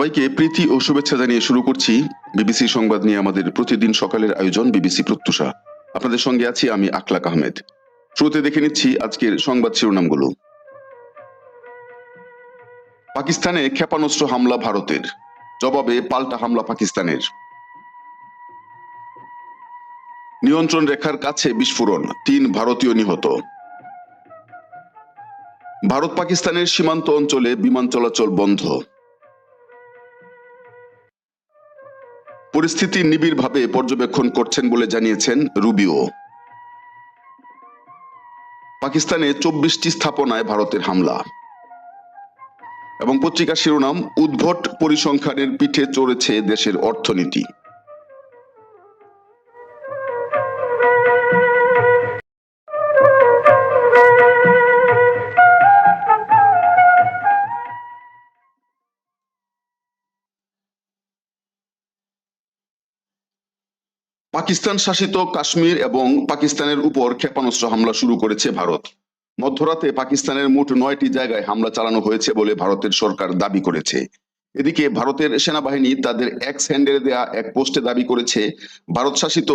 সবাইকে প্রীতি ও শুভেচ্ছা জানিয়ে শুরু করছি বিবিসি সংবাদ নিয়ে আমাদের প্রতিদিন সকালের আয়োজন বিবিসি প্রত্যুষা। আপনাদের সঙ্গে আছি আমি আখলাক আহমেদ। শুরুতে দেখে নিচ্ছি আজকের সংবাদ শিরোনামগুলো। পাকিস্তানে ক্ষেপণাস্ত্র হামলা ভারতের। জবাবে পাল্টা হামলা পাকিস্তানের। নিয়ন্ত্রণ রেখার কাছে বিস্ফোরণ, তিন ভারতীয় নিহত। ভারত পাকিস্তানের সীমান্ত অঞ্চলে বিমান চলাচল বন্ধ। পরিস্থিতি নিবিড়ভাবে পর্যবেক্ষণ করছেন বলে জানিয়েছেন রুবিও। পাকিস্তানে চব্বিশটি স্থাপনায় ভারতের হামলা এবং পত্রিকার শিরোনাম, উদ্ভট পরিসংখ্যানের পিঠে চড়েছে দেশের অর্থনীতি। পাকিস্তান শাসিত কাশ্মীর এবং পাকিস্তানের উপর ক্ষেপণাস্ত্র হামলা শুরু করেছে ভারত। মধ্যরাতে পাকিস্তানের মোট নয়টি জায়গায় হামলা চালানো হয়েছে বলে ভারতের সরকার দাবি করেছে। এদিকে ভারতের সেনাবাহিনী তাদের এক্স হ্যান্ডেলে দেয়া এক পোস্টে দাবি করেছে, ভারত শাসিত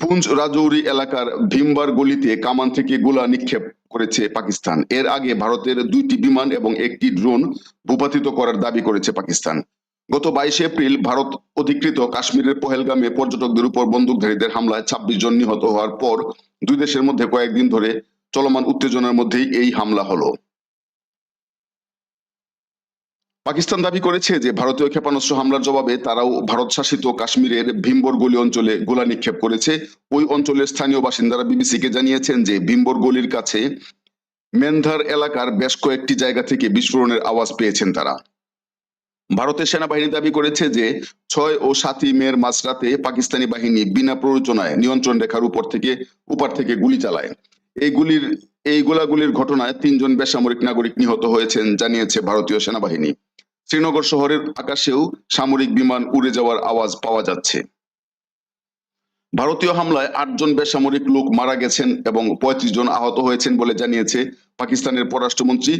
পুঞ্জ রাজৌরি এলাকার ভীমবার গলিতে কামান থেকে গোলা নিক্ষেপ করেছে পাকিস্তান। এর আগে ভারতের দুইটি বিমান এবং একটি ড্রোন ভূপাতিত করার দাবি করেছে পাকিস্তান। গত বাইশে এপ্রিল ভারত অধিকৃত কাশ্মীরের পহেলগামে পর্যটকদের উপর বন্দুকধারীদের হামলায় ছাব্বিশ জন নিহত হওয়ার পর দুই দেশের মধ্যে কয়েকদিন ধরে চলমান উত্তেজনার মধ্যেই এই হামলা হলো। পাকিস্তান দাবি করেছে যে ভারতীয় ক্ষেপণাস্ত্র হামলার জবাবে তারাও ভারত শাসিত কাশ্মীরের ভীমবর গলি অঞ্চলে গোলা নিক্ষেপ করেছে। ওই অঞ্চলের স্থানীয় বাসিন্দারা বিবিসিকে জানিয়েছেন যে ভীমবর গলির কাছে মেন্ধার এলাকার বেশ কয়েকটি জায়গা থেকে বিস্ফোরণের আওয়াজ পেয়েছেন তারা। ভারতের সেনাবাহিনী দাবি করেছে যে ছয় ও সাতই মের মাঝরাতে পাকিস্তানি বাহিনী বিনা প্ররোচনায় নিয়ন্ত্রণ রেখার উপর থেকে, উপার থেকে গুলি চালায়। এই গুলির, এই গোলাগুলির ঘটনায় তিনজন বেসামরিক নাগরিক নিহত হয়েছেন জানিয়েছে ভারতীয় সেনাবাহিনী। শ্রীনগর শহরের আকাশেও সামরিক বিমান উড়ে যাওয়ার আওয়াজ পাওয়া যাচ্ছে। ভারতীয় হামলায় আটজন বেসামরিক লোক মারা গেছেন এবং পঁয়ত্রিশ জন আহত হয়েছেন বলে জানিয়েছে পাকিস্তানের পররাষ্ট্রমন্ত্রী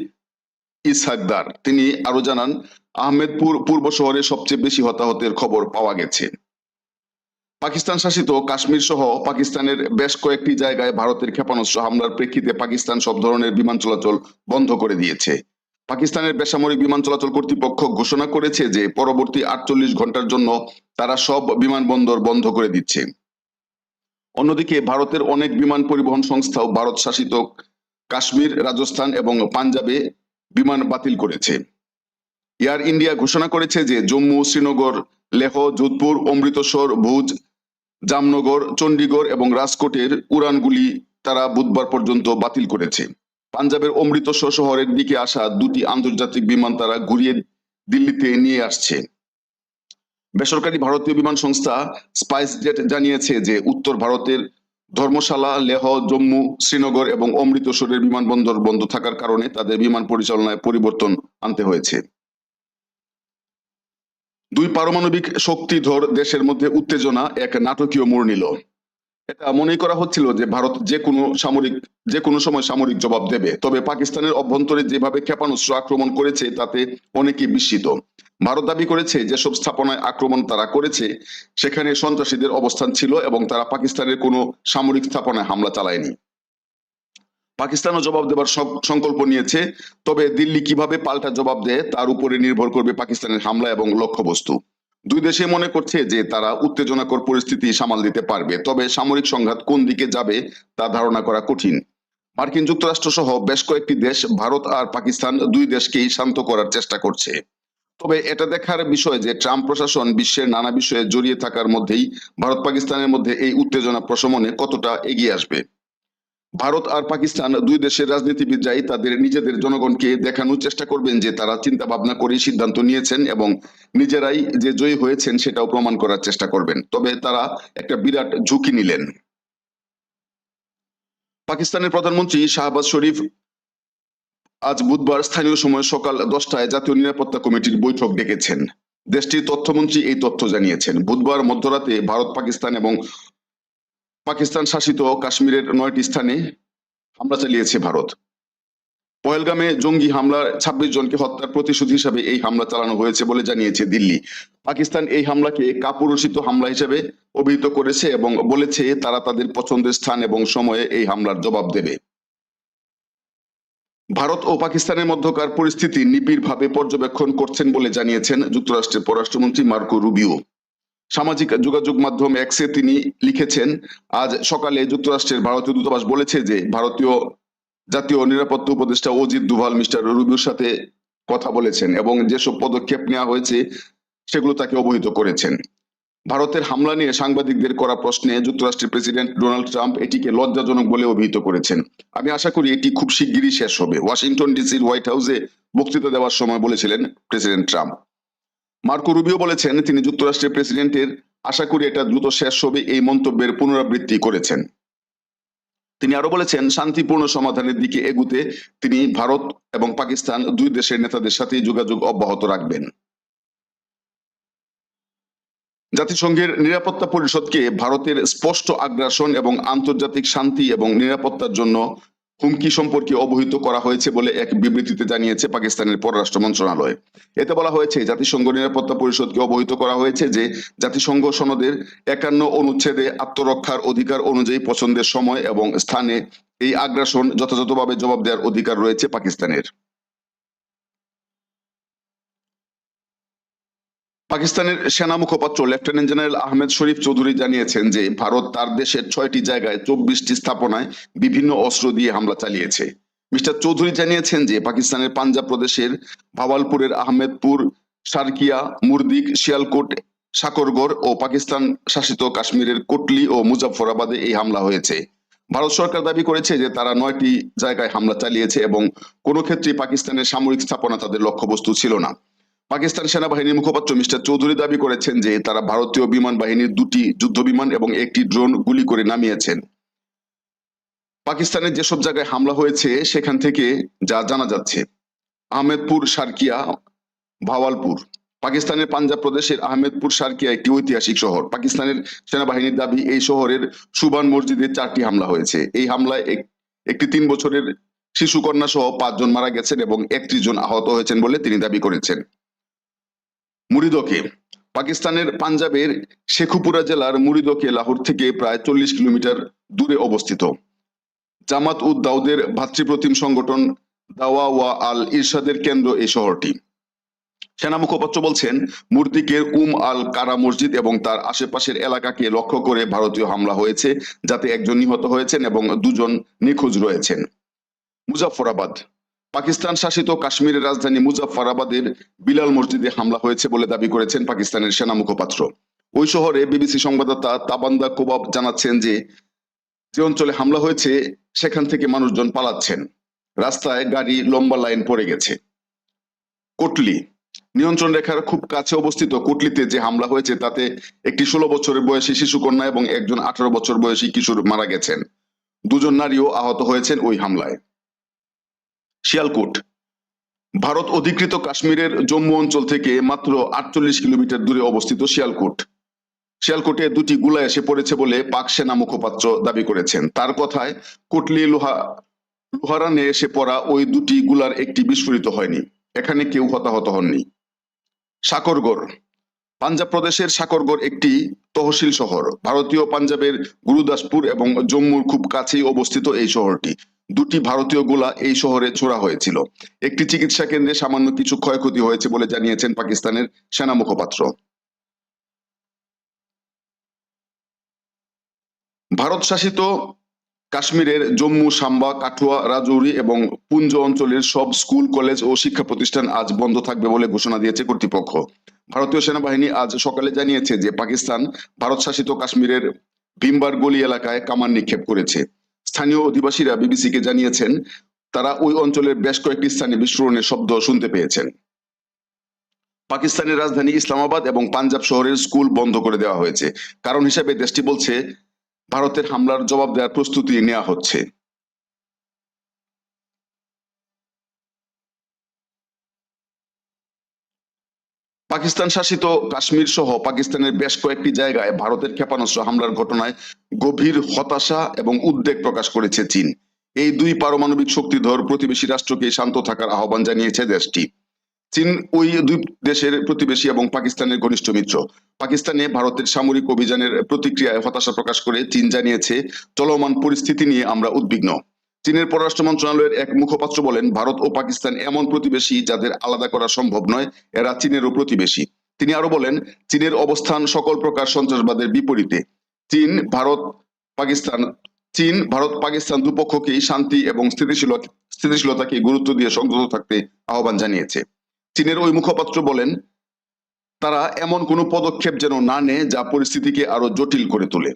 ইসহাকদার তিনি আরও জানান, আহমেদপুর পূর্ব শহরে সবচেয়ে বেশি হতাহতের খবর পাওয়া গেছে। পাকিস্তান শাসিত কাশ্মীর সহ পাকিস্তানের বেশ কয়েকটি জায়গায় ভারতের ক্ষেপণাস্ত্র হামলার প্রেক্ষিতে পাকিস্তান সব ধরনের বিমান চলাচল বন্ধ করে দিয়েছে। পাকিস্তানের বেসামরিক বিমান চলাচল কর্তৃপক্ষ ঘোষণা করেছে যে, পরবর্তী আটচল্লিশ ঘণ্টার জন্য তারা সব বিমানবন্দর বন্ধ করে দিচ্ছে। অন্যদিকে, ভারতের অনেক বিমান পরিবহন সংস্থাও ভারত শাসিত কাশ্মীর, রাজস্থান এবং পাঞ্জাবে বিমান বাতিল করেছে। এয়ার ইন্ডিয়া ঘোষণা করেছে যে জম্মু, শ্রীনগর, লেহ, যোধপুর, অমৃতসর, ভুজ, জামনগর, চণ্ডীগড় এবং রাজকোটের উড়ানগুলি তারা বুধবার পর্যন্ত বাতিল করেছে। পাঞ্জাবের অমৃতসর শহরের দিকে আসা দুটি আন্তর্জাতিক বিমান তারা ঘুরিয়ে দিল্লিতে নিয়ে আসছে। বেসরকারি ভারতীয় বিমান সংস্থা স্পাইস জেট জানিয়েছে যে উত্তর ভারতের ধর্মশালা, লেহ, জম্মু, শ্রীনগর এবং অমৃতসরের বিমানবন্দর বন্ধ থাকার কারণে তাদের বিমান পরিচালনায় পরিবর্তন আনতে হয়েছে। দুই পারমাণবিক শক্তিধর দেশের মধ্যে উত্তেজনা এক নাটকীয় মোড় নিল। এটা মনে করা হচ্ছিল যে ভারত যে কোনো সামরিক, যে কোনো সময় সামরিক জবাব দেবে। তবে পাকিস্তানের অভ্যন্তরে যেভাবে ক্ষেপণাস্ত্র আক্রমণ করেছে, তাতে অনেকে বিস্মিত। ভারত দাবি করেছে যেসব স্থাপনায় আক্রমণ তারা করেছে, সেখানে সন্ত্রাসীদের অবস্থান ছিল এবং তারা পাকিস্তানের কোনো সামরিক স্থাপনায় হামলা চালায়নি। পাকিস্তানও জবাব দেবার সংকল্প নিয়েছে, তবে দিল্লি কীভাবে পাল্টা জবাব দেয় তার উপরে নির্ভর করবে পাকিস্তানের হামলা এবং লক্ষ্যবস্তু। দুই দেশে মনে করছে যে তারা উত্তেজনাকর পরিস্থিতি সামাল দিতে পারবে, তবে সামরিক সংঘাত কোন দিকে যাবে তা ধারণা করা কঠিন। মার্কিন যুক্তরাষ্ট্র সহ বেশ কয়েকটি দেশ, ভারত আর পাকিস্তান দুই দেশকেই শান্ত করার চেষ্টা করছে। তবে এটা দেখার বিষয় যে ট্রাম্প প্রশাসন বিশ্বের নানা বিষয়ে জড়িয়ে থাকার মধ্যেই ভারত পাকিস্তানের মধ্যে এই উত্তেজনা প্রশমনে কতটা এগিয়ে আসবে। ভারত আর পাকিস্তান দুই দেশের রাজনীতিবিদরাই তাদের নিজেদের জনগণকে দেখানোর চেষ্টা করবেন যে তারা চিন্তা ভাবনা করে সিদ্ধান্ত নিয়েছেন এবং নিজেরাই যে জয়ী হয়েছেন সেটাও প্রমাণ করার চেষ্টা করবেন। তবে তারা একটা বিরাট ঝুঁকি নিলেন। পাকিস্তানের প্রধানমন্ত্রী শাহবাজ শরীফ আজ বুধবার স্থানীয় সময় সকাল দশটায় জাতীয় নিরাপত্তা কমিটির বৈঠক ডেকেছেন। দেশটির তথ্যমন্ত্রী এই তথ্য জানিয়েছেন। বুধবার মধ্যরাতে ভারত, পাকিস্তান এবং পাকিস্তান শাসিত কাশ্মীরের নয়টি স্থানে হামলা চালিয়েছে ভারত। পহেলগামে জঙ্গি হামলার ছাব্বিশ জনকে হত্যার প্রতিশোধ হিসাবে এই হামলা চালানো হয়েছে বলে জানিয়েছে দিল্লি। পাকিস্তান এই হামলাকে কাপুরুষিত হামলা হিসেবে অভিহিত করেছে এবং বলেছে তারা তাদের পছন্দের স্থান এবং সময়ে এই হামলার জবাব দেবে। ভারত ও পাকিস্তানের মধ্যকার পরিস্থিতি নিবিড়ভাবে পর্যবেক্ষণ করছেন বলে জানিয়েছেন যুক্তরাষ্ট্রের পররাষ্ট্রমন্ত্রী মার্কো রুবিও। সামাজিক যোগাযোগ মাধ্যম এক্সে তিনি লিখেছেন, আজ সকালে যুক্তরাষ্ট্রের ভারতীয় দূতাবাস বলেছে যে ভারতীয় জাতীয় নিরাপত্তা উপদেষ্টা অজিত দুভাল মিস্টার রুবিওর সাথে কথা বলেছেন এবং যেসব পদক্ষেপ নেওয়া হয়েছে সেগুলো তাকে অবহিত করেছেন। ভারতের হামলা নিয়ে সাংবাদিকদের করা প্রশ্নে যুক্তরাষ্ট্রের প্রেসিডেন্ট ডোনাল্ড ট্রাম্প এটিকে লজ্জাজনক বলে অভিহিত করেছেন। আমি আশা করি এটি খুব শিগগিরই শেষ হবে। ওয়াশিংটন ডিসির হোয়াইট হাউসে বক্তৃতা দেওয়ার সময় বলেছিলেন প্রেসিডেন্ট ট্রাম্প। মার্কো রুবিও বলেছেন, তিনি যুক্তরাষ্ট্রের প্রেসিডেন্টের, আশা করি এটা দ্রুত শেষ হবে, এই মন্তব্যের পুনরাবৃত্তি করেছেন। তিনি আরও বলেছেন, শান্তিপূর্ণ সমাধানের দিকে এগুতে তিনি ভারত এবং পাকিস্তান দুই দেশের নেতাদের সাথে যোগাযোগ অব্যাহত রাখবেন। জাতিসংঘের নিরাপত্তা পরিষদকে ভারতের স্পষ্ট আগ্রাসন এবং আন্তর্জাতিক শান্তি এবং নিরাপত্তার জন্য হুমকি সম্পর্কে অবহিত করা হয়েছে বলে এক বিবৃতিতে জানিয়েছে পাকিস্তানের পররাষ্ট্র মন্ত্রণালয়। এতে বলা হয়েছে, জাতিসংঘ নিরাপত্তা পরিষদকে অবহিত করা হয়েছে যে জাতিসংঘ সনদের একান্ন অনুচ্ছেদে আত্মরক্ষার অধিকার অনুযায়ী পছন্দের সময় এবং স্থানে এই আগ্রাসন যথাযথভাবে জবাব দেওয়ার অধিকার রয়েছে পাকিস্তানের। পাকিস্তানের সেনা মুখপাত্র লেফটেন্যান্ট জেনারেল আহমেদ শরীফ চৌধুরী জানিয়েছেন যে ভারত তার দেশের ছয়টি জায়গায় চব্বিশটি স্থাপনায় বিভিন্ন অস্ত্র দিয়ে হামলা চালিয়েছে। মিস্টার চৌধুরী জানিয়েছেন যে পাকিস্তানের পাঞ্জাব প্রদেশের ভাওয়ালপুরের আহমেদপুর, সার্কিয়া, মুরদিক, শিয়ালকোট, সাকরগড় ও পাকিস্তান শাসিত কাশ্মীরের কোটলি ও মুজাফফরাবাদে এই হামলা হয়েছে। ভারত সরকার দাবি করেছে যে তারা নয়টি জায়গায় হামলা চালিয়েছে এবং কোনো ক্ষেত্রেই পাকিস্তানের সামরিক স্থাপনা তাদের লক্ষ্যবস্তু ছিল না। পাকিস্তান সেনাবাহিনীর মুখপাত্র মিস্টার চৌধুরী দাবি করেছেন যে তারা ভারতীয় বিমান বাহিনীর দুটি যুদ্ধ বিমান এবং একটি ড্রোন গুলি করে নামিয়েছেন। পাকিস্তানের যেসব জায়গায় হামলা হয়েছে, সেখান থেকে যা জানা যাচ্ছে, আহমেদপুর, সার্কিয়া, ভাওয়ালপুর। পাকিস্তানের পাঞ্জাব প্রদেশের আহমেদপুর, সার্কিয়া একটি ঐতিহাসিক শহর। পাকিস্তানের সেনাবাহিনীর দাবি, এই শহরের সুবান মসজিদে চারটি হামলা হয়েছে। এই হামলায় এক- একটি তিন বছরের শিশু কন্যা সহ পাঁচজন মারা গেছেন এবং একত্রিশ জন আহত হয়েছেন বলে তিনি দাবি করেছেন। মুরিদকে। পাকিস্তানের পাঞ্জাবের শেখুপুরা জেলার মুরিদকে লাহোর থেকে প্রায় চল্লিশ কিলোমিটার দূরে অবস্থিত। জামাত উদ দাউদের ভাতৃপ্রতিম সংগঠন দাওয়া ওয়া আল ইরশাদের কেন্দ্র এই শহরটি। সেনা মুখপাত্র বলছেন মুরদিকের উম আল কারা মসজিদ এবং তার আশেপাশের এলাকাকে লক্ষ্য করে ভারতীয় হামলা হয়েছে, যাতে একজন নিহত হয়েছেন এবং দুজন নিখোঁজ রয়েছেন। মুজাফফরাবাদ। পাকিস্তান শাসিত কাশ্মীরের রাজধানী মুজাফফরাবাদের বিলাল মসজিদে হামলা হয়েছে বলে দাবি করেছেন পাকিস্তানের সেনা মুখপাত্র। ওই শহরে বিবিসি সংবাদদাতা তাবান্দা কোবাব জানাচ্ছেন যে যে অঞ্চলে হামলা হয়েছে, সেখান থেকে মানুষজন পালাচ্ছেন। রাস্তায় গাড়ি লম্বা লাইন পড়ে গেছে। কোটলি নিয়ন্ত্রণ রেখার খুব কাছে অবস্থিত কোটলিতে যে হামলা হয়েছে, তাতে একটি ষোলো বছরের বয়সী শিশুকন্যা এবং একজন আঠারো বছর বয়সী কিশোর মারা গেছেন। দুজন নারীও আহত হয়েছেন ওই হামলায়। শিয়ালকোট। ভারত অধিকৃত কাশ্মীরের জম্মু অঞ্চল থেকে মাত্র আটচল্লিশ কিলোমিটার দূরে অবস্থিত শিয়ালকোট। শিয়ালকোটে দুটি গুলা এসে পড়েছে বলে পাক সেনা মুখপাত্র দাবি করেছেন। তার কথায় কোটলি লোহা লোহারানে এসে পড়া ওই দুটি গুলার একটি বিস্ফোরিত হয়নি। এখানে কেউ হতাহত হননি। সাকরগড় পাঞ্জাব প্রদেশের সাকরগড় একটি তহসিল শহর। ভারতীয় পাঞ্জাবের গুরুদাসপুর এবং জম্মুর খুব কাছেই অবস্থিত এই শহরটি। দুটি ভারতীয় গোলা এই শহরে ছোড়া হয়েছিল। একটি চিকিৎসা কেন্দ্রে সামান্য কিছু ক্ষয়ক্ষতি হয়েছে বলে জানিয়েছেন পাকিস্তানের সেনা মুখপাত্র। ভারত শাসিত কাশ্মীরের জম্মু, সাম্বা, কাঠুয়া, রাজৌরি এবং পুঞ্জ অঞ্চলের সব স্কুল, কলেজ ও শিক্ষা প্রতিষ্ঠান আজ বন্ধ থাকবে বলে ঘোষণা দিয়েছে কর্তৃপক্ষ। ভারতীয় সেনাবাহিনী আজ সকালে জানিয়েছে যে পাকিস্তান ভারত শাসিত কাশ্মীরের ভীমবার গলি এলাকায় কামান নিক্ষেপ করেছে। স্থানীয় অধিবাসীরা বিবিসিকে জানিয়েছেন, তারা ওই অঞ্চলের বেশ কয়েকটি স্থানে বিস্ফোরণের শব্দ শুনতে পেয়েছেন। পাকিস্তানের রাজধানী ইসলামাবাদ এবং পাঞ্জাব শহরের স্কুল বন্ধ করে দেওয়া হয়েছে। কারণ হিসেবে দেশটি বলছে, ভারতের হামলার জবাব দেওয়ার প্রস্তুতি নেওয়া হচ্ছে। পাকিস্তান শাসিত কাশ্মীর সহ পাকিস্তানের বেশ কয়েকটি জায়গায় ভারতের ক্ষেপণাস্ত্র হামলার ঘটনায় গভীর হতাশা এবং উদ্বেগ প্রকাশ করেছে চীন। এই দুই পারমাণবিক শক্তিধর প্রতিবেশী রাষ্ট্রকে শান্ত থাকার আহ্বান জানিয়েছে দেশটি। চীন ওই দুই দেশের প্রতিবেশী এবং পাকিস্তানের ঘনিষ্ঠ মিত্র। পাকিস্তানে ভারতের সামরিক অভিযানের প্রতিক্রিয়ায় হতাশা প্রকাশ করে চীন জানিয়েছে, চলমান পরিস্থিতি নিয়ে আমরা উদ্বিগ্ন। চীনের পররাষ্ট্র মন্ত্রণালয়ের এক মুখপাত্র বলেন, ভারত ও পাকিস্তান এমন প্রতিবেশী যাদের আলাদা করা সম্ভব নয়, এরা চীনেরও প্রতিবেশী। তিনি আরও বলেন, চীনের অবস্থান সকল প্রকার সন্ত্রাসবাদের বিপরীতে। চীন, ভারত, পাকিস্তান, চীন, ভারত, পাকিস্তান দুপক্ষকেই শান্তি এবং স্থিতিশীলতা স্থিতিশীলতাকে গুরুত্ব দিয়ে সংযত থাকতে আহ্বান জানিয়েছে। চীনের ওই মুখপাত্র বলেন, তারা এমন কোনো পদক্ষেপ যেন না নেয় যা পরিস্থিতিকে আরও জটিল করে তোলে।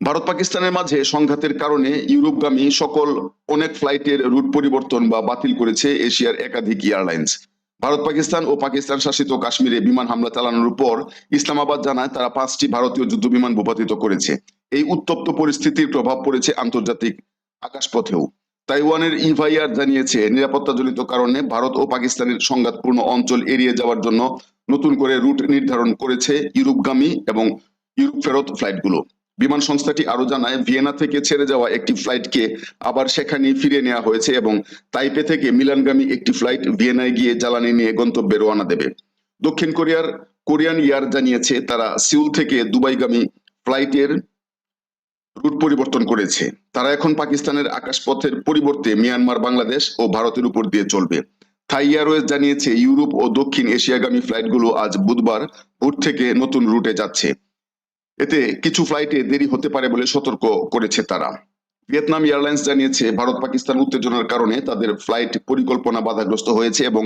ভারত পাকিস্তানের মাঝে সংঘাতের কারণে ইউরোপগামী সকল অনেক ফ্লাইটের রুট পরিবর্তন বা বাতিল করেছে এশিয়ার একাধিক এয়ারলাইন্স। ভারত, পাকিস্তান ও পাকিস্তান শাসিত কাশ্মীরে বিমান হামলা চালানোর পর ইসলামাবাদ জানায় তারা পাঁচটি ভারতীয় যুদ্ধ বিমান ভূপাতিত করেছে। এই উত্তপ্ত পরিস্থিতির প্রভাব পড়েছে আন্তর্জাতিক আকাশপথেও। তাইওয়ানের ইভাইআর জানিয়েছে, নিরাপত্তাজনিত কারণে ভারত ও পাকিস্তানের সংঘাতপূর্ণ অঞ্চল এড়িয়ে যাওয়ার জন্য নতুন করে রুট নির্ধারণ করেছে ইউরোপগামী এবং ইউরোপ ফেরত ফ্লাইটগুলো। বিমান সংস্থাটি আরও জানায়, ভিয়েনা থেকে ছেড়ে যাওয়া একটি ফ্লাইটকে আবার সেখানে ফিরিয়ে নেওয়া হয়েছে এবং তাইপে থেকে মিলানগামী একটি ফ্লাইট ভিয়েনায় গিয়ে জ্বালানি নিয়ে গন্তব্যে রওনা দেবে। দক্ষিণ কোরিয়ার কোরিয়ান ইয়ার জানিয়েছে, তারা সিউল থেকে দুবাইগামী ফ্লাইটের রুট পরিবর্তন করেছে। তারা এখন পাকিস্তানের আকাশপথের পরিবর্তে মিয়ানমার, বাংলাদেশ ও ভারতের উপর দিয়ে চলবে। থাই এয়ারওয়েজ জানিয়েছে, ইউরোপ ও দক্ষিণ এশিয়াগামী ফ্লাইটগুলো আজ বুধবার ভোর থেকে নতুন রুটে যাচ্ছে। এতে কিছু ফ্লাইটে দেরি হতে পারে বলে সতর্ক করেছে তারা। ভিয়েতনাম এয়ারলাইন্স জানিয়েছে, ভারত পাকিস্তান উত্তেজনার কারণে তাদের ফ্লাইট পরিকল্পনা বাধাগ্রস্ত হয়েছে এবং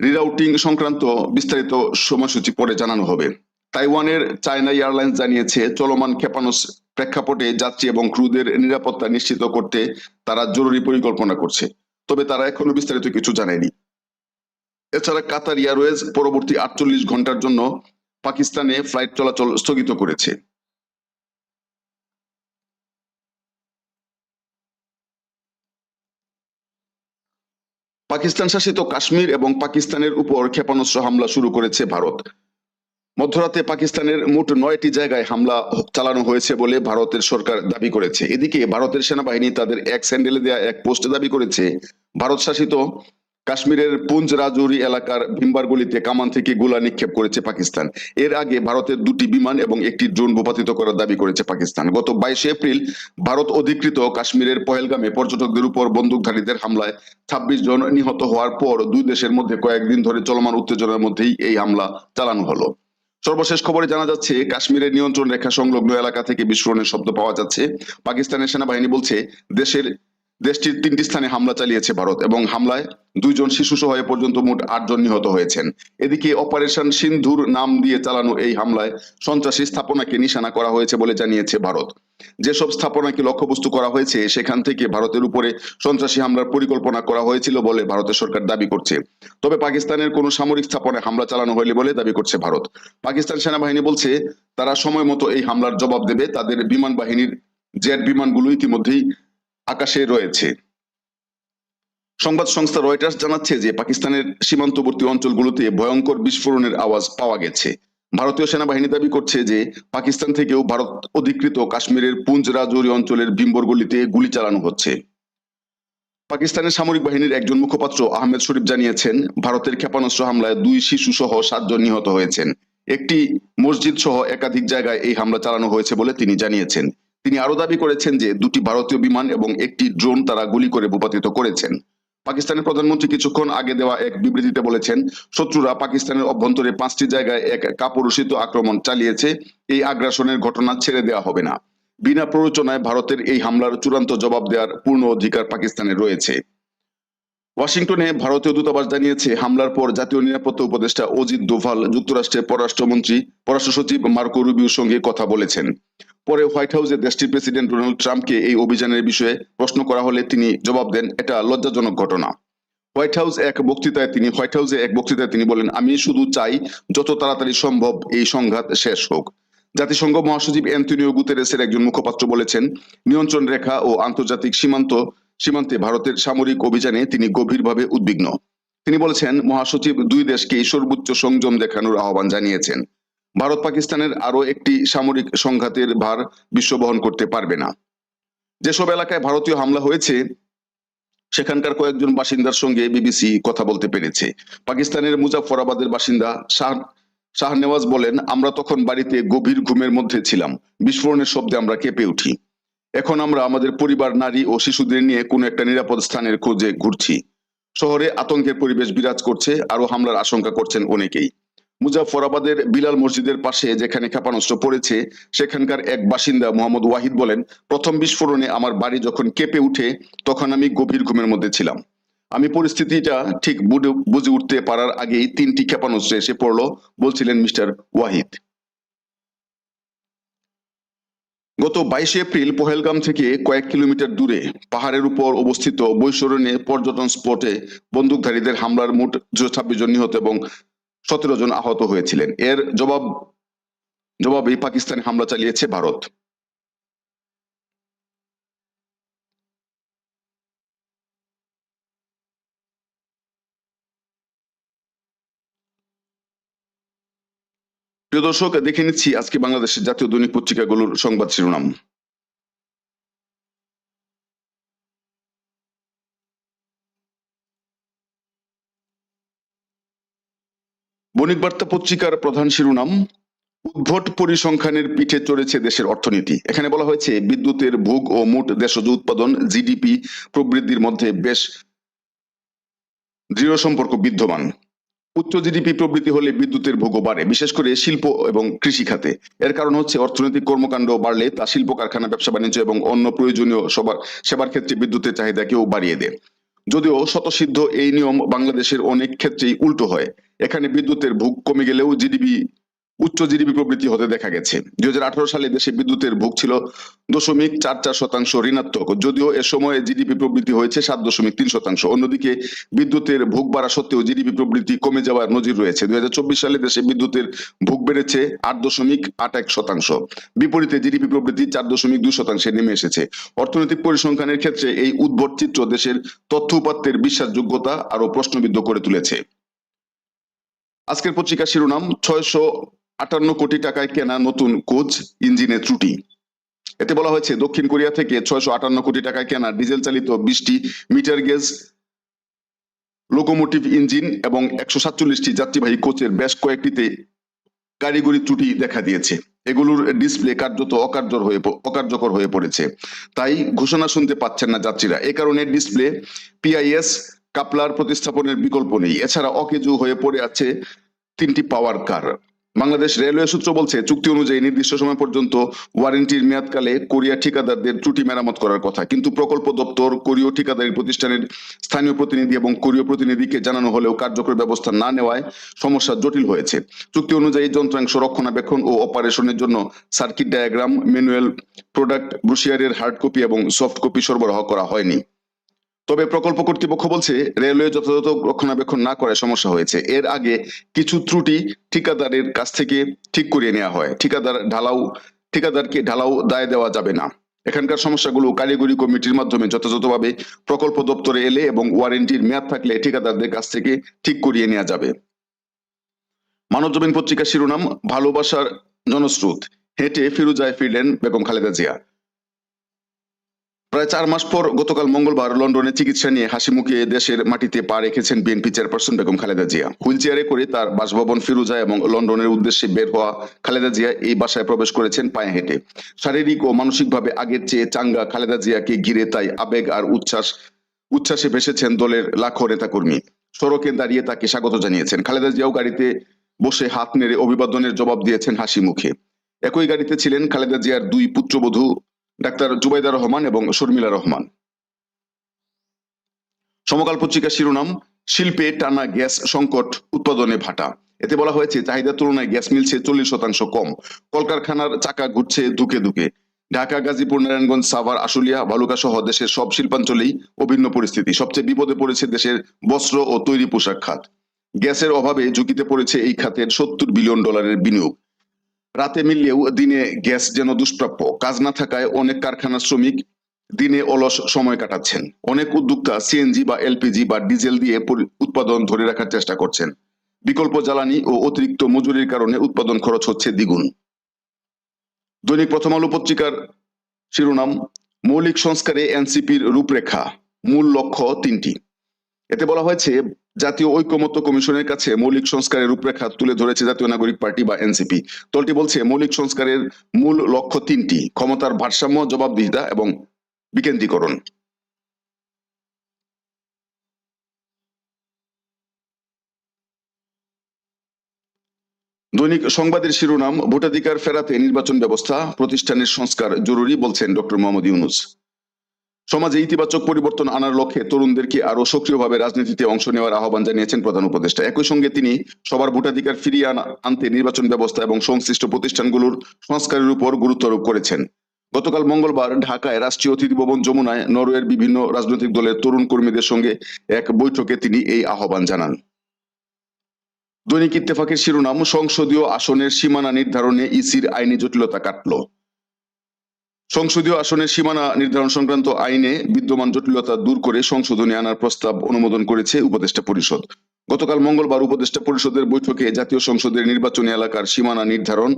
রিরাউটিং সংক্রান্ত বিস্তারিত সময়সূচি পরে জানানো হবে। তাইওয়ানের চায়না এয়ারলাইন্স জানিয়েছে, চলমান ক্ষেপণাস প্রেক্ষাপটে যাত্রী এবং ক্রুদের নিরাপত্তা নিশ্চিত করতে তারা জরুরি পরিকল্পনা করছে, তবে তারা এখনও বিস্তারিত কিছু জানায়নি। এছাড়া কাতার এয়ারওয়েজ পরবর্তী আটচল্লিশ ঘণ্টার জন্য পাকিস্তানে ফ্লাইট চলাচল স্থগিত করেছে। পাকিস্তান শাসিত কাশ্মীর এবং পাকিস্তানের উপর ক্ষেপণাস্ত্র হামলা শুরু করেছে ভারত। মধ্যরাতে পাকিস্তানের মোট নয়টি জায়গায় হামলা চালানো হয়েছে বলে ভারতের সরকার দাবি করেছে। এদিকে ভারতের সেনাবাহিনী তাদের এক স্যান্ডেলে দেয়া এক পোস্টে দাবি করেছে, ভারত শাসিত কাশ্মীরের পুঞ্জ রাজৌরি এলাকার ভিম্বারগুলিতে কামান থেকে গোলা নিক্ষেপ করেছে পাকিস্তান। এর আগে ভারতের দুটি বিমান এবং একটি ড্রোন ভূপাতিত করার দাবি করেছে পাকিস্তান। গত বাইশে এপ্রিল ভারত অধিকৃত কাশ্মীরের পহেলগামে পর্যটকদের উপর বন্দুকধারীদের হামলায় ছাব্বিশ জন নিহত হওয়ার পর দুই দেশের মধ্যে কয়েকদিন ধরে চলমান উত্তেজনার মধ্যেই এই হামলা চালানো হলো। সর্বশেষ খবরে জানা যাচ্ছে, কাশ্মীরের নিয়ন্ত্রণ রেখা সংলগ্ন এলাকা থেকে বিস্ফোরণের শব্দ পাওয়া যাচ্ছে। পাকিস্তানের সেনাবাহিনী বলছে, দেশের দেশটির তিনটি স্থানে হামলা চালিয়েছে ভারত এবং হামলায় দুইজন শিশু সহ এ পর্যন্ত মোট আটজন নিহত হয়েছেন। এদিকে অপারেশন সিন্ধুর নাম দিয়ে চালানো এই হামলায় সন্ত্রাসী স্থাপনাকে নিশানা করা হয়েছে বলে জানিয়েছে ভারত। যেসব স্থাপনাকে লক্ষ্যবস্তু করা হয়েছে, সেখান থেকে ভারতের উপরে সন্ত্রাসী হামলার পরিকল্পনা করা হয়েছিল বলে ভারতের সরকার দাবি করছে। তবে পাকিস্তানের কোনো সামরিক স্থাপনায় হামলা চালানো হয়নি বলে দাবি করছে ভারত। পাকিস্তান সেনাবাহিনী বলছে, তারা সময় মতো এই হামলার জবাব দেবে। তাদের বিমান বাহিনীর জেট বিমানগুলো ইতিমধ্যেই আকাশে রয়েছে। সংবাদ সংস্থা রয়টার্স জানাচ্ছে যে পাকিস্তানের সীমান্তবর্তী অঞ্চলগুলোতে ভয়ঙ্কর বিস্ফোরণের আওয়াজ পাওয়া গেছে। ভারতীয় সেনাবাহিনী দাবি করছে যে পাকিস্তান থেকেও ভারত অধিকৃত কাশ্মীরের পুঞ্জ রাজৌরি অঞ্চলের ভিম্বরগুলিতে গুলি চালানো হচ্ছে। পাকিস্তানের সামরিক বাহিনীর একজন মুখপাত্র আহমেদ শরীফ জানিয়েছেন, ভারতের ক্ষেপণাস্ত্র হামলায় দুই শিশু সহ সাতজন নিহত হয়েছেন। একটি মসজিদ সহ একাধিক জায়গায় এই হামলা চালানো হয়েছে বলে তিনি জানিয়েছেন। তিনি আরও দাবি করেছেন যে দুটি ভারতীয় বিমান এবং একটি ড্রোন তারা গুলি করে ভূপাতিত করেছেন। পাকিস্তানের প্রধানমন্ত্রী কিছুক্ষণ আগে দেওয়া এক বিবৃতিতে বলেছেন, শত্রুরা পাকিস্তানের অভ্যন্তরে পাঁচটি জায়গায় এক কাপুরুষিত আক্রমণ চালিয়েছে, এই আগ্রাসনের ঘটনা ছেড়ে দেওয়া হবে না। বিনা প্ররোচনায় ভারতের এই হামলার চূড়ান্ত জবাব দেওয়ার পূর্ণ অধিকার পাকিস্তানের রয়েছে। ওয়াশিংটনে ভারতীয় দূতাবাস জানিয়েছে, হামলার পর জাতীয় নিরাপত্তা উপদেষ্টা অজিত দোভাল, যুক্তরাষ্ট্রের পররাষ্ট্রমন্ত্রী, পররাষ্ট্র সচিব মার্কো রুবিওর সঙ্গে কথা বলেছেন। পরে হোয়াইট হাউসে দেশটির প্রেসিডেন্ট ডোনাল্ড ট্রাম্পকে এই অভিযানের বিষয়ে প্রশ্ন করা হলে তিনি জবাব দেন, এটা লজ্জাজনক ঘটনা। হোয়াইট হাউস এক বক্তৃতায় তিনি, হোয়াইট হাউসে এক বক্তৃতায় তিনি বলেন, আমি শুধু চাই যত তাড়াতাড়ি সম্ভব এই সংঘাত শেষ হোক। জাতিসংঘ মহাসচিব অ্যান্টনিও গুতেরেসের একজন মুখপাত্র বলেছেন, নিয়ন্ত্রণ রেখা ও আন্তর্জাতিক সীমান্ত, সীমান্তে ভারতের সামরিক অভিযানে তিনি গভীরভাবে উদ্বিগ্ন। তিনি বলেছেন, মহাসচিব দুই দেশকে সর্বোচ্চ সংযম দেখানোর আহ্বান জানিয়েছেন। ভারত পাকিস্তানের আরও একটি সামরিক সংঘাতের ভার বিশ্ব বহন করতে পারবে না। যেসব এলাকায় ভারতীয় হামলা হয়েছে, সেখানকার কয়েকজন বাসিন্দার সঙ্গে বিবিসি কথা বলতে পেরেছে। পাকিস্তানের মুজাফফরাবাদের বাসিন্দা শাহ শাহনেওয়াজ বলেন, আমরা তখন বাড়িতে গভীর ঘুমের মধ্যে ছিলাম। বিস্ফোরণের শব্দে আমরা কেঁপে উঠি। এখন আমরা আমাদের পরিবার, নারী ও শিশুদের নিয়ে কোনো একটা নিরাপদ স্থানের খোঁজে ঘুরছি। শহরে আতঙ্কের পরিবেশ বিরাজ করছে আরও হামলার আশঙ্কা করছেন অনেকেই। মুজাফফরাবাদের বিলাল মসজিদের পাশে যেখানে ক্ষেপণাস্ত্র পড়েছে, সেখানকার এক বাসিন্দা মোহাম্মদ ওয়াহিদ বলেন, প্রথম বিস্ফোরণে আমার বাড়ি যখন কেঁপে উঠে, তখন আমি গভীর ঘুমের মধ্যে ছিলাম। আমি পরিস্থিতিটা ঠিক বুঝে উঠতে পারার আগেই তিনটি ক্ষেপণাস্ত্র এসে পড়ল, বলছিলেন মিস্টার ওয়াহিদ। গত বাইশে এপ্রিল পহেলগাম থেকে কয়েক কিলোমিটার দূরে পাহাড়ের উপর অবস্থিত বৈশরণে পর্যটন স্পটে বন্দুকধারীদের হামলার মোট ছাব্বিশ জন নিহত এবং সতেরো জন আহত হয়েছিলেন। এর জবাব, জবাবে পাকিস্তানে হামলা চালিয়েছে ভারত। প্রিয় দর্শক, দেখে নিচ্ছি আজকে বাংলাদেশের জাতীয় দৈনিক পত্রিকাগুলোর সংবাদ শিরোনাম। বণিক বার্তা পত্রিকার প্রধান শিরোনাম, উদ্ভট পরিসংখ্যানের পিঠে চড়েছে দেশের অর্থনীতি। এখানে বলা হয়েছে, বিদ্যুতের ভোগ ও মোট দেশজ উৎপাদন, জিডিপি প্রবৃদ্ধির মধ্যে বেশ দৃঢ় সম্পর্ক বিদ্যমান। উচ্চ জিডিপি প্রবৃদ্ধি হলে বিদ্যুতের ভোগও বাড়ে, বিশেষ করে শিল্প এবং কৃষি খাতে। এর কারণ হচ্ছে, অর্থনৈতিক কর্মকাণ্ড বাড়লে তা শিল্প কারখানা ব্যবসা বাণিজ্য এবং অন্য প্রয়োজনীয় সবার, সেবার ক্ষেত্রে বিদ্যুতের চাহিদাকেও বাড়িয়ে দেয়। যদিও শতসিদ্ধ এই নিয়ম বাংলাদেশের অনেক ক্ষেত্রেই উল্টো হয়। এখানে বিদ্যুতের ভোগ কমে গেলেও জিডিপি উচ্চ জিডিপি প্রবৃদ্ধি হতে দেখা গেছে। দুই হাজার আঠারো সালে দেশে বিদ্যুতের ভোগ ছিল দশমিক চার চার শতাংশ ঋণাত্মক। যদিও এ সময়ে জিডিপি প্রবৃদ্ধি হয়েছে সাত দশমিক তিন শতাংশ। অন্যদিকে বিদ্যুতের ভোগ বাড়া সত্ত্বেও জিডিপি প্রবৃদ্ধি কমে যাওয়ার নজির রয়েছে। দুই সালে দেশে বিদ্যুতের ভোগ বেড়েছে আট দশমিক আট এক শতাংশ। বিপরীতে জিডিপি প্রবৃদ্ধি চার দশমিক দুই শতাংশে নেমে এসেছে। অর্থনৈতিক পরিসংখ্যানের ক্ষেত্রে এই উদ্ভট চিত্র দেশের তথ্য উপাত্তের বিশ্বাসযোগ্যতা আরও প্রশ্নবিদ্ধ করে তুলেছে। আজকের পত্রিকা শিরোনাম, ছয়শো আটান্ন কোটি টাকায় কেনা নতুন কোচ ইঞ্জিনের ত্রুটি। এতে বলা হয়েছে, দক্ষিণ কোরিয়া থেকে ছয়শো আটান্ন কোটি টাকায় কেনা ডিজেল চালিত বিশটি মিটার গেজ, লোকোমোটিভ ইঞ্জিন এবং একশো সাতচল্লিশটি যাত্রীবাহী কোচের বেশ কয়েকটিতে কারিগরি ত্রুটি দেখা দিয়েছে। এগুলোর ডিসপ্লে কার্যত অকার্যর হয়ে অকার্যকর হয়ে পড়েছে। তাই ঘোষণা শুনতে পাচ্ছেন না যাত্রীরা। এ কারণে ডিসপ্লে, পিআইএস, কাপলার প্রতিস্থাপনের বিকল্প নেই। এছাড়া অকেজু হয়ে পড়ে আছে তিনটি পাওয়ার কার। বাংলাদেশ রেলওয়ে সূত্র বলছে, চুক্তি অনুযায়ী নির্দিষ্ট সময় পর্যন্ত ওয়ারেন্টির মেয়াদকালে কোরিয়া ঠিকাদারদের ত্রুটি মেরামত করার কথা। কিন্তু প্রকল্প দপ্তর কোরীয় ঠিকাদারি প্রতিষ্ঠানের স্থানীয় প্রতিনিধি এবং কোরীয় প্রতিনিধিকে জানানো হলেও কার্যকর ব্যবস্থা না নেওয়ায় সমস্যা জটিল হয়েছে। চুক্তি অনুযায়ী যন্ত্রাংশ রক্ষণাবেক্ষণ ও অপারেশনের জন্য সার্কিট ডায়াগ্রাম, ম্যানুয়াল প্রোডাক্ট, ব্রুশিয়ারের হার্ড কপি এবং সফট কপি সরবরাহ করা হয়নি। তবে প্রকল্প কর্তৃপক্ষ বলছে, রেলওয়ে যথাযথ রক্ষণাবেক্ষণ না করে সমস্যা হয়েছে। এর আগে কিছু ত্রুটি ঠিকাদারের কাছ থেকে ঠিক করিয়ে নেওয়া হয়। ঠিকাদার ঢালাও, ঠিকাদারকে ঢালাও দায় দেওয়া যাবে না। এখানকার সমস্যাগুলো কারিগরি কমিটির মাধ্যমে যথাযথভাবে প্রকল্প দপ্তরে এলে এবং ওয়ারেন্টির মেয়াদ থাকলে ঠিকাদারদের কাছ থেকে ঠিক করিয়ে নেওয়া যাবে। মানবজমিন পত্রিকা শিরোনাম, ভালোবাসার জনস্রোত। হেঁটে ফিরুজায় ফিরলেন বেগম খালেদা জিয়া। প্রায় চার মাস পর গতকাল মঙ্গলবার লন্ডনে চিকিৎসা নিয়ে হাসি মুখে দেশের মাটিতে পা রেখেছেন BNP chairperson Begum Khaleda Zia. Wheel চেয়ারে করে তার বাসভবন ফিরুজা এবং লন্ডনের উদ্দেশ্যে বের হওয়া খালেদা জিয়া এই বাসায় প্রবেশ করেছেন পায়ে হেঁটে। শারীরিক ও মানসিকভাবে আগের চেয়ে চাঙ্গা খালেদা জিয়াকে ঘিরে তাই আবেগ আর উচ্ছ্বাস, উচ্ছ্বাসে ভেসেছেন দলের লাখো নেতাকর্মী। সড়কে দাঁড়িয়ে তাকে স্বাগত জানিয়েছেন। খালেদা জিয়াও গাড়িতে বসে হাত নেড়ে অভিবাদনের জবাব দিয়েছেন হাসি মুখে একই গাড়িতে ছিলেন খালেদা জিয়ার দুই পুত্রবধূ ডাক্তার জুবাইদা রহমান এবং শর্মিলা রহমান। সমকাল পত্রিকা শিরোনাম, শিল্পে টানা গ্যাস সংকট, উৎপাদনে ভাটা। এতে বলা হয়েছে, চাহিদার তুলনায় গ্যাস মিলছে চল্লিশ শতাংশ কম। কলকারখানার চাকা ঘুরছে দুকে দুকে ঢাকা, গাজীপুর, নারায়ণগঞ্জ, সাভার, আশুলিয়া বালুকা সহ দেশের সব শিল্পাঞ্চলেই অভিন্ন পরিস্থিতি। সবচেয়ে বিপদে পড়েছে দেশের বস্ত্র ও তৈরি পোশাক খাত। গ্যাসের অভাবে ঝুঁকিতে পড়েছে এই খাতের সত্তর বিলিয়ন ডলারের বিনিয়োগ। রাতে মিললেও দিনে গ্যাস যেন দুষ্প্রাপ্য। কাজ না থাকায় অনেক কারখানার শ্রমিক দিনে অলস সময় কাটাচ্ছেন। অনেক উদ্যোক্তা সিএনজি বা এলপিজি বা ডিজেল দিয়ে উৎপাদন ধরে রাখার চেষ্টা করছেন। বিকল্প জ্বালানি ও অতিরিক্ত মজুরির কারণে উৎপাদন খরচ হচ্ছে দ্বিগুণ। দৈনিক প্রথম আলো পত্রিকার শিরোনাম, মৌলিক সংস্কারে এনসিপির রূপরেখা, মূল লক্ষ্য তিনটি। এতে বলা হয়েছে জাতীয় ঐক্যমত্য কমিশনের কাছে মৌলিক সংস্কারের রূপরেখা তুলে ধরেছে জাতীয় নাগরিক পার্টি বা এনসিপি দলটি বলছে, মৌলিক সংস্কারের মূল লক্ষ্য তিনটি, ক্ষমতার ভারসাম্য, জবাবদিহিতা এবং বিকেন্দ্রীকরণ। দৈনিক সংবাদের শিরোনাম, ভোটাধিকার ফেরাতে নির্বাচন ব্যবস্থা, প্রতিষ্ঠানের সংস্কার জরুরি বলছেন ডক্টর মোহাম্মদ ইউনুস। সমাজে ইতিবাচক পরিবর্তন আনার লক্ষ্যে তরুণদেরকে আরও সক্রিয়ভাবে রাজনীতিতে অংশ নেওয়ার আহ্বান জানিয়েছেন প্রধান উপদেষ্টা। একই সঙ্গে তিনি সবার ভোটাধিকার ফিরিয়ে আনতে নির্বাচন ব্যবস্থা এবং সংশ্লিষ্ট প্রতিষ্ঠানগুলোর সংস্কারের উপর গুরুত্ব আরোপ করেছেন। গতকাল মঙ্গলবার ঢাকায় রাষ্ট্রীয় অতিথি ভবন যমুনায় নরওয়ের বিভিন্ন রাজনৈতিক দলের তরুণ কর্মীদের সঙ্গে এক বৈঠকে তিনি এই আহ্বান জানান। দৈনিক ইত্তেফাকের শিরোনাম, সংসদীয় আসনের সীমানা নির্ধারণে ইসির আইনি জটিলতা কাটল। সংসদীয় আসনের সীমানা নির্ধারণ সংক্রান্ত আইনে বিদ্যমান জটিলতা দূর করে সংশোধনী আনার প্রস্তাব অনুমোদন করেছে উপদেষ্টা পরিষদ। গতকাল মঙ্গলবার উপদেষ্টা পরিষদের বৈঠকে জাতীয় সংসদের নির্বাচনী এলাকার সীমানা নির্ধারণ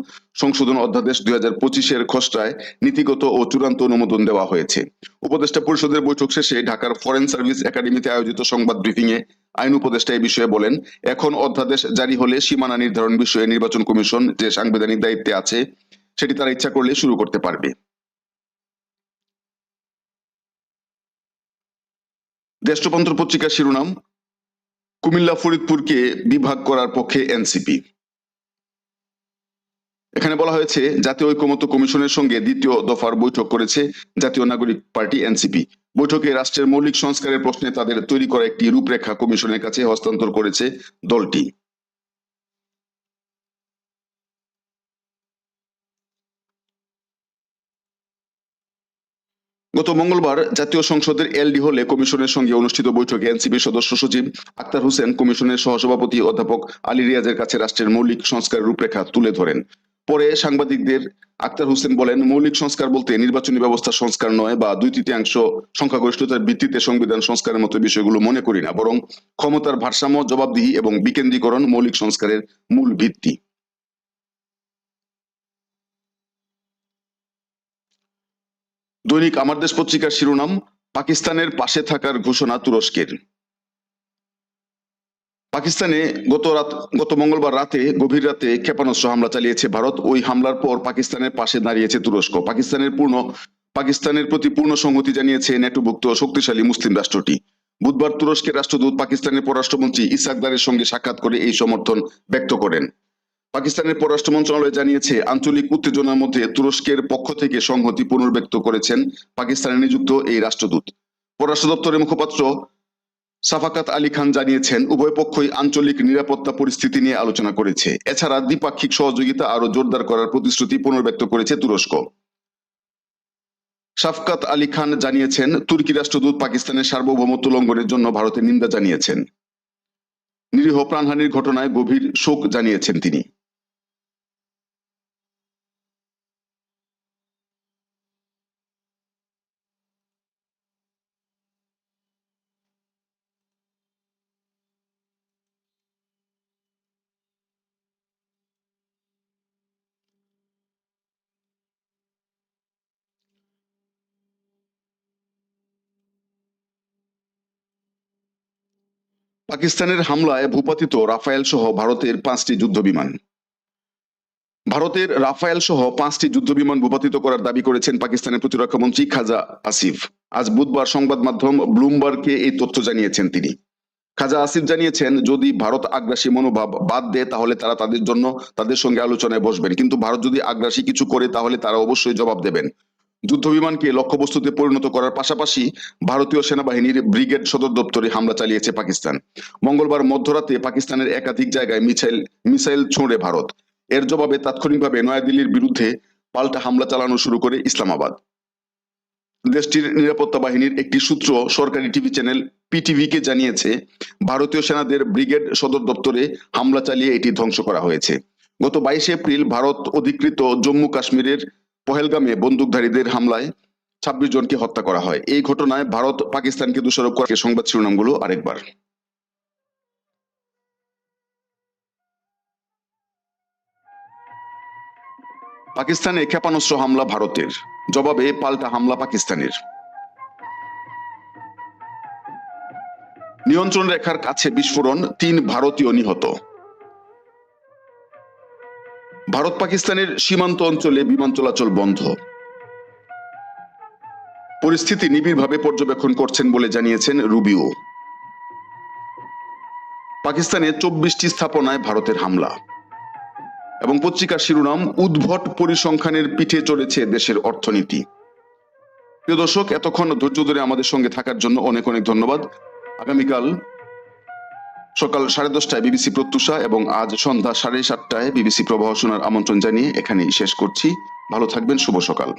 সংশোধন অধ্যাদেশ দুই হাজার পঁচিশের খসড়ায় নীতিগত ও চূড়ান্ত অনুমোদন দেওয়া হয়েছে। উপদেষ্টা পরিষদের বৈঠক শেষে ঢাকার ফরেন সার্ভিস একাডেমিতে আয়োজিত সংবাদ ব্রিফিং এ আইন উপদেষ্টা এই বিষয়ে বলেন, এখন অধ্যাদেশ জারি হলে সীমানা নির্ধারণ বিষয়ে নির্বাচন কমিশন যে সাংবিধানিক দায়িত্বে আছে, সেটি তারা ইচ্ছা করলে শুরু করতে পারবে। দেশপ্রান্তর পত্রিকার শিরোনাম, কুমিল্লা ফরিদপুরকে বিভাগ করার পক্ষে এনসিপি। এখানে বলা হয়েছে, জাতীয় ঐক্যমত্য কমিশনের সঙ্গে দ্বিতীয় দফার বৈঠক করেছে জাতীয় নাগরিক পার্টি এনসিপি। বৈঠকে রাষ্ট্রের মৌলিক সংস্কারের প্রশ্নে তাদের তৈরি করা একটি রূপরেখা কমিশনের কাছে হস্তান্তর করেছে দলটি। গত মঙ্গলবার জাতীয় সংসদের এলডি হলে কমিশনের সঙ্গে অনুষ্ঠিত বৈঠকে এনসিপির সদস্য সচিব আক্তার হোসেন কমিশনের সহসভাপতি অধ্যাপক আলী রিয়াজের কাছে রাষ্ট্রের মৌলিক সংস্কার রূপরেখা তুলে ধরেন। পরে সাংবাদিকদের আক্তার হোসেন বলেন, মৌলিক সংস্কার বলতে নির্বাচনী ব্যবস্থা সংস্কার নয় বা দুই তৃতীয়াংশ সংখ্যাগরিষ্ঠতার ভিত্তিতে সংবিধান সংস্কারের মতো বিষয়গুলো মনে করি না, বরং ক্ষমতার ভারসাম্য, জবাবদিহি এবং বিকেন্দ্রীকরণ মৌলিক সংস্কারের মূল ভিত্তি। দৈনিক আমার দেশ পত্রিকার শিরোনাম, পাকিস্তানের পাশে থাকার ঘোষণা তুরস্কের। পাকিস্তানে গত রাত, গত মঙ্গলবার রাতে, গভীর রাতে ক্ষেপণাস্ত্র হামলা চালিয়েছে ভারত। ওই হামলার পর পাকিস্তানের পাশে দাঁড়িয়েছে তুরস্ক। পাকিস্তানের পূর্ণ, পাকিস্তানের প্রতি পূর্ণ সংহতি জানিয়েছে নেটোভুক্ত শক্তিশালী মুসলিম রাষ্ট্রটি। বুধবার তুরস্কের রাষ্ট্রদূত, পাকিস্তানের পররাষ্ট্রমন্ত্রী ইসাকদারের সঙ্গে সাক্ষাৎ করে এই সমর্থন ব্যক্ত করেন। পাকিস্তানের পররাষ্ট্র মন্ত্রণালয় জানিয়েছে, আঞ্চলিক উত্তেজনার মধ্যে তুরস্কের পক্ষ থেকে সংহতি পুনর্ব্যক্ত করেছেন পাকিস্তানে নিযুক্ত এই রাষ্ট্রদূত। পররাষ্ট্র দপ্তরের মুখপাত্র সাফাকাত আলী খান জানিয়েছেন, উভয় পক্ষই আঞ্চলিক নিরাপত্তা পরিস্থিতি নিয়ে আলোচনা করেছে। এছাড়া দ্বিপাক্ষিক সহযোগিতা আরও জোরদার করার প্রতিশ্রুতি পুনর্ব্যক্ত করেছে তুরস্ক। সাফকাত আলী খান জানিয়েছেন, তুর্কি রাষ্ট্রদূত পাকিস্তানের সার্বভৌমত্ব লঙ্ঘনের জন্য ভারতের নিন্দা জানিয়েছেন। নিরীহ প্রাণহানির ঘটনায় গভীর শোক জানিয়েছেন তিনি। পাকিস্তানের হামলায় ভূপাতিত রাফায়েল সহ ভারতের পাঁচটি যুদ্ধ বিমান ভারতের রাফায়েল সহ পাঁচটি যুদ্ধ বিমান ভূপাতিত করার দাবি করেছেন পাকিস্তানের প্রতিরক্ষা মন্ত্রী খাজা আসিফ। আজ বুধবার সংবাদ মাধ্যম ব্লুমবার্গকে এই তথ্য জানিয়েছেন তিনি। খাজা আসিফ জানিয়েছেন, যদি ভারত আগ্রাসী মনোভাব বাদ দেয়, তাহলে তারা তাদের জন্য তাদের সঙ্গে আলোচনায় বসবেন। কিন্তু ভারত যদি আগ্রাসী কিছু করে, তাহলে তারা অবশ্যই জবাব দেবেন। যুদ্ধ বিমানকে লক্ষ্যবস্তুতে পরিণত করার পাশাপাশি ভারতীয় সেনাবাহিনীর ব্রিগেড সদর দপ্তরে হামলা চালিয়েছে পাকিস্তান। মঙ্গলবার মধ্যরাতে পাকিস্তানের একাধিক জায়গায় মিসাইল মিসাইল ছোঁড়ে ভারত। এর জবাবে তাৎক্ষণিকভাবে নয়াদিল্লির বিরুদ্ধে পাল্টা হামলা চালানো শুরু করে ইসলামাবাদ। দেশটির নিরাপত্তা বাহিনীর একটি সূত্র সরকারি টিভি চ্যানেল পিটিভি কে জানিয়েছে, ভারতীয় সেনাদের ব্রিগেড সদর দপ্তরে হামলা চালিয়ে এটি ধ্বংস করা হয়েছে। গত বাইশে এপ্রিল ভারত অধিকৃত জম্মু কাশ্মীরের পহেলগামে বন্দুকধারীদের হামলায় ছাব্বিশ জনকে হত্যা করা হয়। এই ঘটনায় ভারত পাকিস্তানকে দোষারোপ করে সংবাদ শিরোনামগুলো আরেকবার। পাকিস্তানে ক্ষেপণাস্ত্র হামলা ভারতের। জবাবে পাল্টা হামলা পাকিস্তানের। নিয়ন্ত্রণ রেখার কাছে বিস্ফোরণ, তিন ভারতীয় নিহত। ভারত পাকিস্তানের সীমান্ত অঞ্চলে বিমান চলাচল বন্ধ। পরিস্থিতি নিবিড়ভাবে পর্যবেক্ষণ করছেন বলে জানিয়েছেন রুবিও। পাকিস্তানে চব্বিশটি স্থাপনায় ভারতের হামলা এবং পত্রিকার শিরোনাম, উদ্ভট পরিসংখ্যানের পিঠে চলেছে দেশের অর্থনীতি। প্রিয় দর্শক, এতক্ষণ ধৈর্য ধরে আমাদের সঙ্গে থাকার জন্য অনেক অনেক ধন্যবাদ। আগামীকাল সকাল সাড়ে দশটায় বিবিসি প্রত্যুষা এবং আজ সন্ধ্যা সাড়ে সাতটায় বিবিসি প্রবাহ শোনার আমন্ত্রণ জানিয়ে এখানেই শেষ করছি। ভালো থাকবেন, শুভ সকাল।